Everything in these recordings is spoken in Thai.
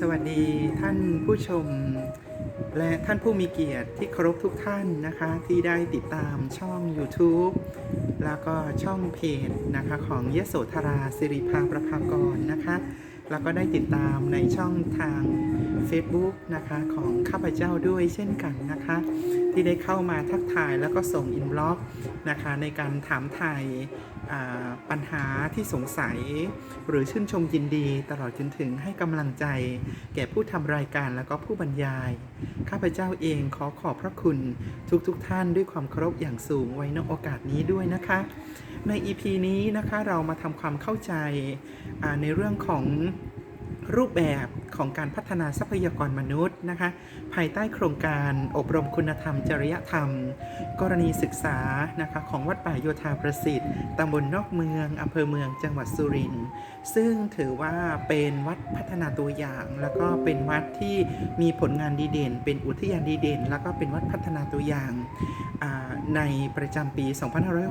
สวัสดีท่านผู้ชม และท่านผู้มีเกียรติที่เคารพทุกท่านนะคะ ที่ได้ติดตามช่อง YouTube แล้วก็ช่องเพจนะคะของยโสธราสิริภาประภากรนะคะ แล้วก็ได้ติดตามในช่องทาง Facebook นะคะของข้าพเจ้าด้วยเช่นกันนะคะ ที่ได้เข้ามาทักทายแล้วก็ส่งอินบล็อกนะคะในการถามไทยอ่าปัญหาที่สงสัย หรือชื่นชมยินดีตลอดจนถึงให้กำลังใจ แก่ผู้ทำรายการแล้วก็ผู้บรรยาย ข้าพเจ้าเองขอขอบพระคุณทุกๆทท่านด้วยความเคารพอย่างสูงไว้ในโอกาสนี้ด้วยนะคะ ใน EP นี้นะคะเรามาทำความเข้าใจในเรื่องของรูปแบบของการพัฒนาทรัพยากรมนุษย์นะคะภายใต้โครงการอบรมคุณธรรม จริยธรรม กรณีศึกษานะคะของวัดป่าโยธาประสิทธิ์ตำบลนอกเมืองอำเภอเมืองจังหวัดสุรินทร์ซึ่งถือว่าเป็นวัดพัฒนาตัวอย่าง แล้วก็เป็นวัดที่มีผลงานดีเด่น เป็นอุทยานดีเด่น แล้วก็เป็นวัดพัฒนาตัวอย่าง ในประจำปี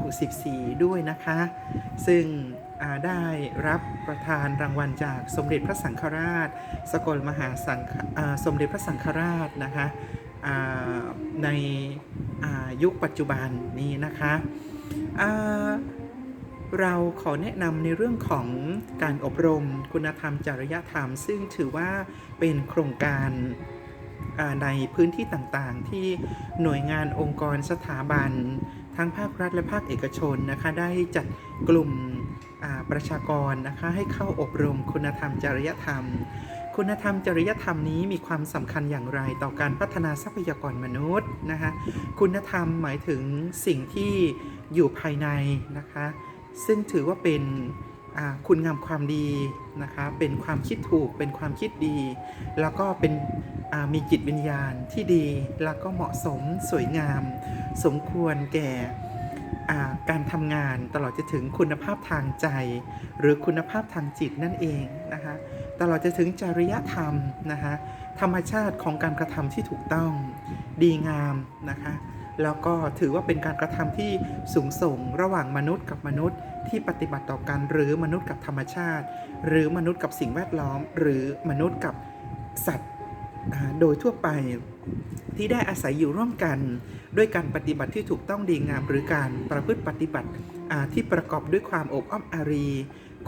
2564 ด้วยนะคะ ซึ่งได้รับประทานรางวัลจากสมเด็จพระสังฆราช สกลมหาสังสมเด็จพระสังฆราชนะคะในยุคปัจจุบันนี้นะคะเราขอแนะนำในเรื่องของการอบรมคุณธรรมจริยธรรม ซึ่งถือว่าเป็นโครงการ ในพื้นที่ต่างๆ ที่หน่วยงานองค์กรสถาบัน ทั้งภาครัฐและภาคเอกชนนะคะได้จัดกลุ่มประชากรนะคะให้เข้าอบรมคุณธรรมจริยธรรม คุณธรรมจริยธรรมนี้มีความสำคัญอย่างไรต่อการพัฒนาทรัพยากรมนุษย์นะคะคุณธรรมหมายถึงสิ่งที่อยู่ภายในนะคะซึ่งถือว่าเป็น คุณงามความดีนะคะเป็นความคิดถูกเป็นความคิดดี แล้วก็เป็นมีจิตวิญญาณที่ดี แล้วก็เหมาะสมสวยงาม สมควรแก่การทำงานตลอดจะถึงคุณภาพทางใจ หรือคุณภาพทางจิตนั่นเองนะคะตลอดจะถึงจริยธรรมนะคะธรรมชาติของการกระทำที่ถูกต้องดีงามนะคะ แล้วก็ถือว่าเป็นการกระทำที่สูงส่งระหว่างมนุษย์กับมนุษย์ที่ปฏิบัติต่อกันหรือมนุษย์กับธรรมชาติ หรือมนุษย์กับสิ่งแวดล้อม หรือมนุษย์กับสัตว์โดยทั่วไปที่ได้อาศัยอยู่ร่วมกัน ด้วยการปฏิบัติที่ถูกต้องดีงาม หรือการประพฤติปฏิบัติที่ประกอบด้วยความอบอ้อมอารี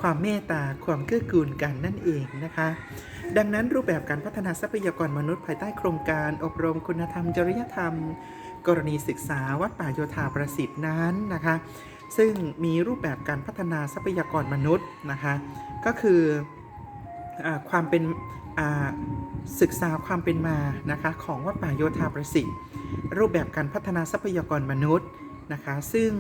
ความเมตตา ความเกื้อกูลกันนั่นเองนะคะ ดังนั้นรูปแบบการพัฒนาทรัพยากรมนุษย์ภายใต้โครงการ อบรมคุณธรรมจริยธรรม กรณีศึกษาวัดป่าโยธาประสิทธิ์นั้นนะคะ ซึ่งมีรูปแบบการพัฒนาทรัพยากรมนุษย์นะคะ ก็คืออความเป็นศึกษาความเป็นมานะคะของวัดป่าโยธาประสิทธิ์ รูปแบบการพัฒนาทรัพยากรมนุษย์นะคะ ซึ่ง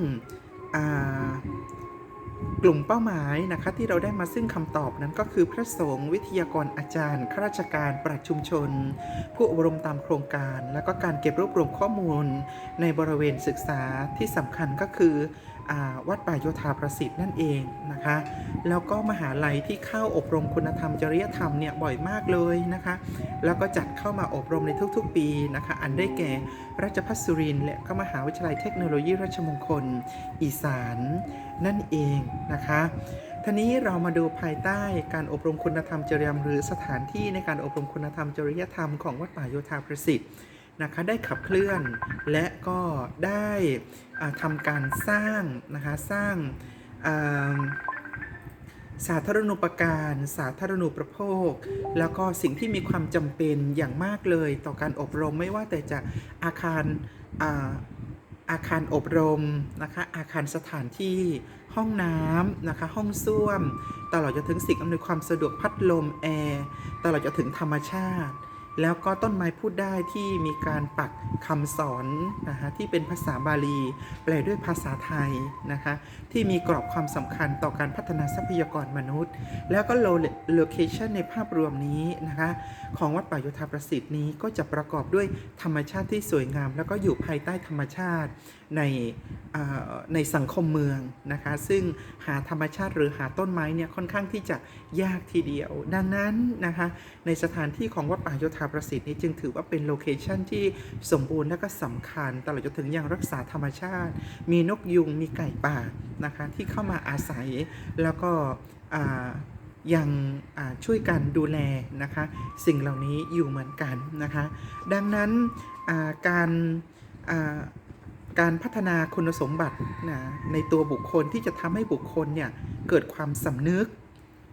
กลุ่มเป้าหมายนะคะที่เราได้มาซึ่งคำตอบนั้นก็คือพระสงฆ์วิทยากรอาจารย์ข้าราชการปราชญ์ชุมชน ผู้อบรมตามโครงการ แล้วก็การเก็บรวบรวมข้อมูล ในบริเวณศึกษาที่สำคัญก็คืออวัดป่าโยธาประสิทธิ์นั่นเองนะคะ แล้วก็มหาลัยที่เข้าอบรมคุณธรรมจริยธรรมเนี่ยบ่อยมากเลยนะคะ แล้วก็จัดเข้ามาอบรมในทุกๆปีนะคะ อันได้แก่ราชภัฏสุรินและก็มหาวิทยาลัยเทคโนโลยีราชมงคล อีสาน นั่นเองนะคะทีนี้เรามาดูภายใต้การอบรมคุณธรรมจริยธรรมหรือสถานที่ในการอบรมคุณธรรมจริยธรรมของวัดป่าโยธาประสิทธิ์นะคะได้ขับเคลื่อนและก็ได้อ่าทำการสร้างนะคะสร้างสาธารณูปการ สาธารณูปโภค แล้วก็สิ่งที่มีความจำเป็นอย่างมากเลยต่อการอบรมไม่ว่าแต่จะอาคาร อาอาคารอบรมนะคะอาคารสถานที่ห้องน้ำนะคะห้องส้วม ตลอดจนถึงสิ่งอำนวยความสะดวกพัดลมแอร์ตลอดจนถึงธรรมชาติ แล้วก็ต้นไม้พูดได้ที่มีการปักคำสอนนะคะที่เป็นภาษาบาลี แปลด้วยภาษาไทยนะคะที่มีกรอบความสำคัญต่อการพัฒนาทรัพยากรมนุษย์ แล้วก็โลเคชันในภาพรวมนี้นะคะของวัดป่าโยธาประสิทธิ์นี้ก็จะประกอบด้วยธรรมชาติที่สวยงาม แล้วก็อยู่ภายใต้ธรรมชาติในในสังคมเมืองนะคะซึ่งหาธรรมชาติหรือหาต้นไม้เนี่ยค่อนข้างที่จะยากทีเดียว ดังนั้นนะคะในสถานที่ของวัดป่าโยธาประสิทธิ์นี้จึงถือว่าเป็นโลเคชันที่สมบูรณ์และก็สำคัญ ตลอดจนถึงยังรักษาธรรมชาติ มีนกยุงมีไก่ป่านะคะที่เข้ามาอาศัยแล้วก็ยังช่วยกันดูแลนะคะ สิ่งเหล่านี้อยู่เหมือนกันนะคะ ดังนั้นการการพัฒนาคุณสมบัตินะในตัวบุคคลที่จะทำให้บุคคลเนี่ยเกิดความสำนึก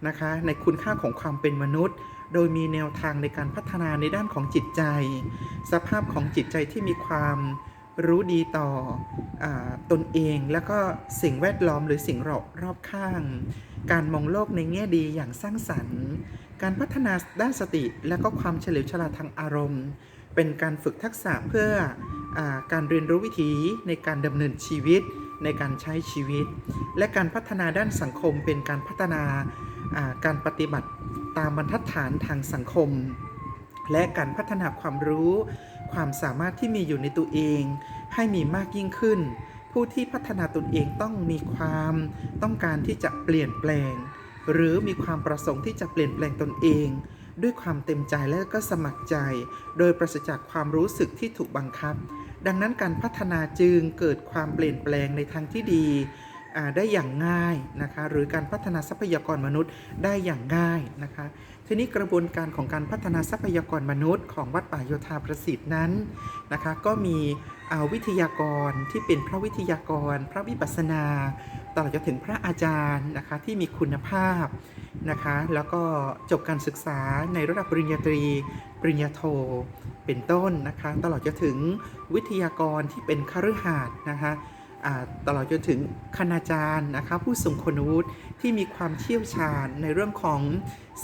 นะคะในคุณค่าของความเป็นมนุษย์ โดยมีแนวทางในการพัฒนาในด้านของจิตใจ สภาพของจิตใจที่มีความรู้ดีต่ออตนเองแล้วก็สิ่งแวดล้อมหรือสิ่งรอบรอบข้าง การมองโลกในแง่ดีอย่างสร้างสรรค์ การพัฒนาด้านสติและก็ความเฉลียวฉลาดทางอารมณ์ เป็นการฝึกทักษะเพื่ออการเรียนรู้วิธีในการดำเนินชีวิตในการใช้ชีวิต และการพัฒนาด้านสังคมเป็นการพัฒนา การปฏิบัติตามบรรทัดฐานทางสังคม และการพัฒนาความรู้ ความสามารถที่มีอยู่ในตัวเอง ให้มีมากยิ่งขึ้น ผู้ที่พัฒนาตนเองต้องมีความต้องการที่จะเปลี่ยนแปลง หรือมีความประสงค์ที่จะเปลี่ยนแปลงตนเอง ด้วยความเต็มใจและก็สมัครใจ โดยปราศจากความรู้สึกที่ถูกบังคับ ดังนั้นการพัฒนาจึงเกิดความเปลี่ยนแปลงในทางที่ดี ได้อย่างง่ายนะคะหรือการพัฒนาทรัพยากรมนุษย์ได้อย่างง่ายนะคะทีนี้กระบวนการของการพัฒนาทรัพยากรมนุษย์ ของวัดป่าโยธาประสิทธิ์นั้นนะคะก็มีวิทยากรที่เป็นพระวิทยากร พระวิปัสสนาตลอดจนถึงพระอาจารย์นะคะที่มีคุณภาพนะคะแล้วก็จบการศึกษาในระดับปริญญาตรี ปริญญาโท เป็นต้นนะคะตลอดจนถึงวิทยากรที่เป็นคฤหัสถ์นะคะ ตลอดจนถึงคณาจารย์นะคะผู้ทรงคุณวุฒิที่มีความเชี่ยวชาญในเรื่องของ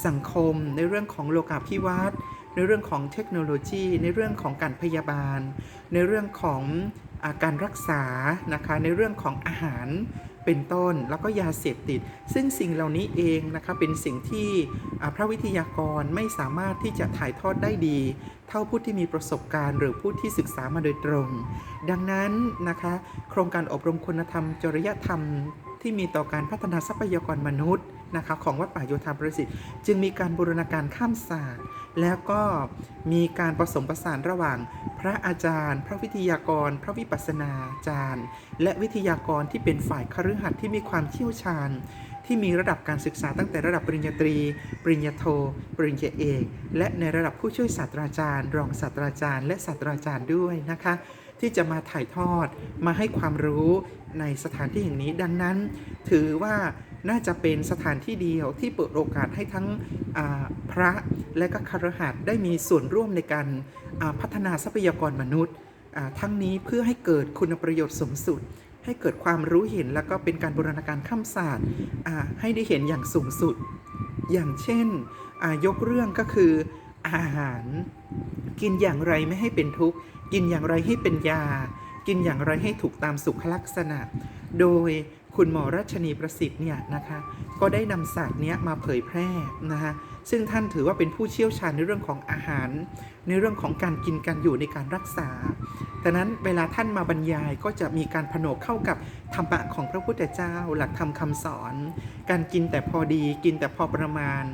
สังคม ในเรื่องของโลกาภิวัตน์ในเรื่องของเทคโนโลยี ในเรื่องของการพยาบาล ในเรื่องของอาการรักษานะคะในเรื่องของอาหาร เป็นต้น แล้วก็ยาเสพติด ซึ่งสิ่งเหล่านี้เองนะคะเป็นสิ่งที่พระวิทยากรไม่สามารถที่จะถ่ายทอดได้ดี เท่าผู้ที่มีประสบการณ์หรือผู้ที่ศึกษามาโดยตรง ดังนั้นนะคะโครงการอบรมคุณธรรม จริยธรรมที่มีต่อการพัฒนาทรัพยากรมนุษย์นะคะของวัดป่าโยธาประสิทธิ์ จึงมีการบูรณาการข้ามศาสตร์ แล้วก็มีการผสมผสานระหว่างพระอาจารย์ พระวิทยากร พระวิปัสสนาจารย์ และวิทยากรที่เป็นฝ่ายคฤหัสถ์ที่มีความเชี่ยวชาญ ที่มีระดับการศึกษาตั้งแต่ระดับปริญญาตรี ปริญญาโท ปริญญาเอก และในระดับผู้ช่วยศาสตราจารย์ รองศาสตราจารย์ และศาสตราจารย์ด้วยนะคะ ที่จะมาถ่ายทอดมาให้ความรู้ในสถานที่แห่งนี้ดังนั้น ถือว่าน่าจะเป็นสถานที่เดียวที่เปิดโอกาสให้ทั้งพระและก็คารหัสได้มีส่วนร่วมในการพัฒนาทรัพยากรมนุษย์ ทั้งนี้เพื่อให้เกิดคุณประโยชน์สูงสุด ให้เกิดความรู้เห็นแล้วก็เป็นการบูรณาการข้ามศาสตร์ให้ได้เห็นอย่างสูงสุด อย่างเช่นยกเรื่องก็คืออาหารกินอย่างไรไม่ให้เป็นทุกข์ กินอย่างไรให้เป็นยา กินอย่างไรให้ถูกตามสุขลักษณะ โดยคุณหมอรัชนีประสิทธิ์เนี่ยนะคะก็ได้นำศาสตร์นี้มาเผยแพร่นะคะซึ่งท่านถือว่าเป็นผู้เชี่ยวชาญในเรื่องของอาหาร ในเรื่องของการกินการอยู่ในการรักษาดังนั้นเวลาท่านมาบรรยายก็จะมีการผนวกเข้ากับธรรมะของพระพุทธเจ้า หลักธรรมคำสอน การกินแต่พอดี กินแต่พอประมาณ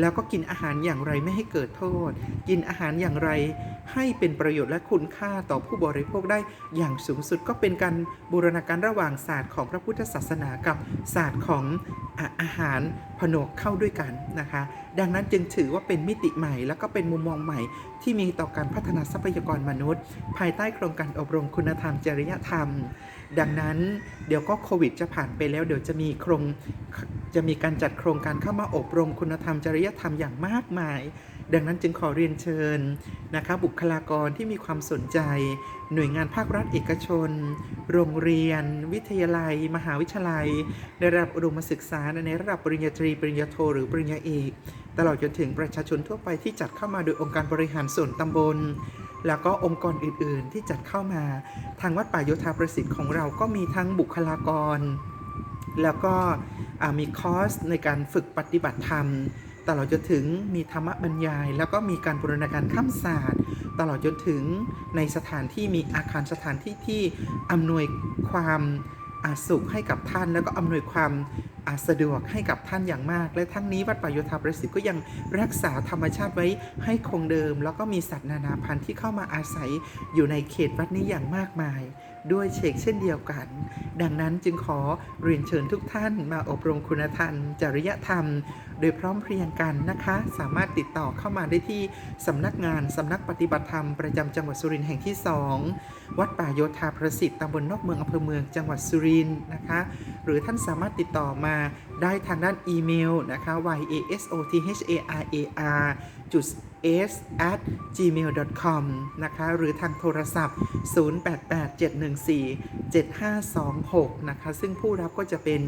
แล้วก็กินอาหารอย่างไรไม่ให้เกิดโทษ กินอาหารอย่างไรให้เป็นประโยชน์และคุณค่าต่อผู้บริโภคได้อย่างสูงสุดก็เป็นการบูรณาการระหว่างศาสตร์ของพระพุทธศาสนากับศาสตร์ของอาหารผนวกเข้าด้วยกันนะคะ ดังนั้นจึงถือว่าเป็นมิติใหม่ แล้วก็เป็นมุมมองใหม่ ที่มีต่อการพัฒนาทรัพยากรมนุษย์ ภายใต้โครงการอบรมคุณธรรมจริยธรรม ดังนั้นเดี๋ยวก็โควิดจะผ่านไปแล้วเดี๋ยวจะมีโครง จะมีการจัดโครงการเข้ามาอบรมคุณธรรมจริยธรรมอย่างมากมาย ดังนั้นจึงขอเรียนเชิญนะคะบุคลากรที่มีความสนใจ หน่วยงานภาครัฐเอกชน โรงเรียน วิทยาลัย มหาวิทยาลัยในระดับอุดมศึกษาในระดับปริญญาตรีปริญญาโทหรือปริญญาเอกตลอดจนถึงประชาชนทั่วไปที่จัดเข้ามาโดยองค์การบริหารส่วนตำบล แล้วก็องค์กรอื่น ๆ ที่จัดเข้ามา ทางวัดป่าโยธาประสิทธิ์ของเราก็มีทั้งบุคลากร แล้วก็มีคอร์สในการฝึกปฏิบัติธรรม ตลอดจนถึงมีธรรมบรรยาย แล้วก็มีการบูรณาการข้ามศาสตร์ ตลอดจนถึงในสถานที่มีอาคารสถานที่ที่อำนวยความอาสุขให้กับท่าน แล้วก็อำนวยความอาสะดวกให้กับท่านอย่างมาก และทั้งนี้วัดป่าโยธาประสิทธิ์ก็ยังรักษาธรรมชาติไว้ให้คงเดิม แล้วก็มีสัตว์นานาพันธุ์ที่เข้ามาอาศัยอยู่ในเขตวัดนี้อย่างมากมาย ด้วยเชกเช่นเดียวกัน ดังนั้นจึงขอเรียนเชิญทุกท่านมาอบรมคุณธรรม จริยธรรม โดยพร้อมเพรียงกันนะคะ สามารถติดต่อเข้ามาได้ที่สำนักงานสำนักปฏิบัติธรรมประจำจังหวัดสุรินทร์แห่งที่ 2 วัดป่าโยธาประสิทธิ์ตำบลนอกเมืองอำเภอเมืองจังหวัดสุรินทร์นะคะ หรือท่านสามารถติดต่อมาได้ทางด้านอีเมลนะคะ yasothar s o t h a r a r จุด s at gmail.com นะคะ หรือทางโทรศัพท์ 0887147526 นะคะ ซึ่งผู้รับก็จะเป็น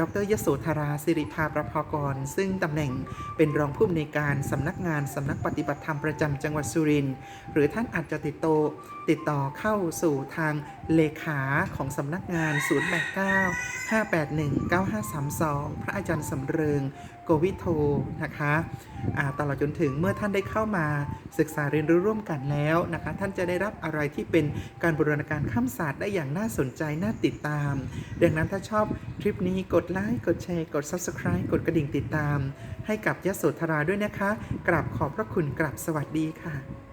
ดรยโสธราสิริภาประภากร ซึ่งตำแหน่งเป็นรองผู้อำนวยการสำนักงานสำนักปฏิบัติธรรมประจำจังหวัดสุรินทร์ หรือท่านอาจจะติดต่อติดต่อเข้าสู่ทางเลขาของสำนักงาน 089 581 9532 พระอาจารย์สำเริง โกวิโทนะคะตลอดจนถึงเมื่อท่านได้เข้ามาศึกษาเรียนรู้ร่วมกันแล้วนะคะ ท่านจะได้รับอะไรที่เป็นการบูรณาการข้ามศาสตร์ได้อย่างน่าสนใจ น่าติดตาม ดังนั้นถ้าชอบคลิปนี้กดไลค์กดแชร์กด Subscribe กดกระดิ่งติดตาม ให้กับยโสธราด้วยนะคะ กราบขอบพระคุณกราบสวัสดีค่ะ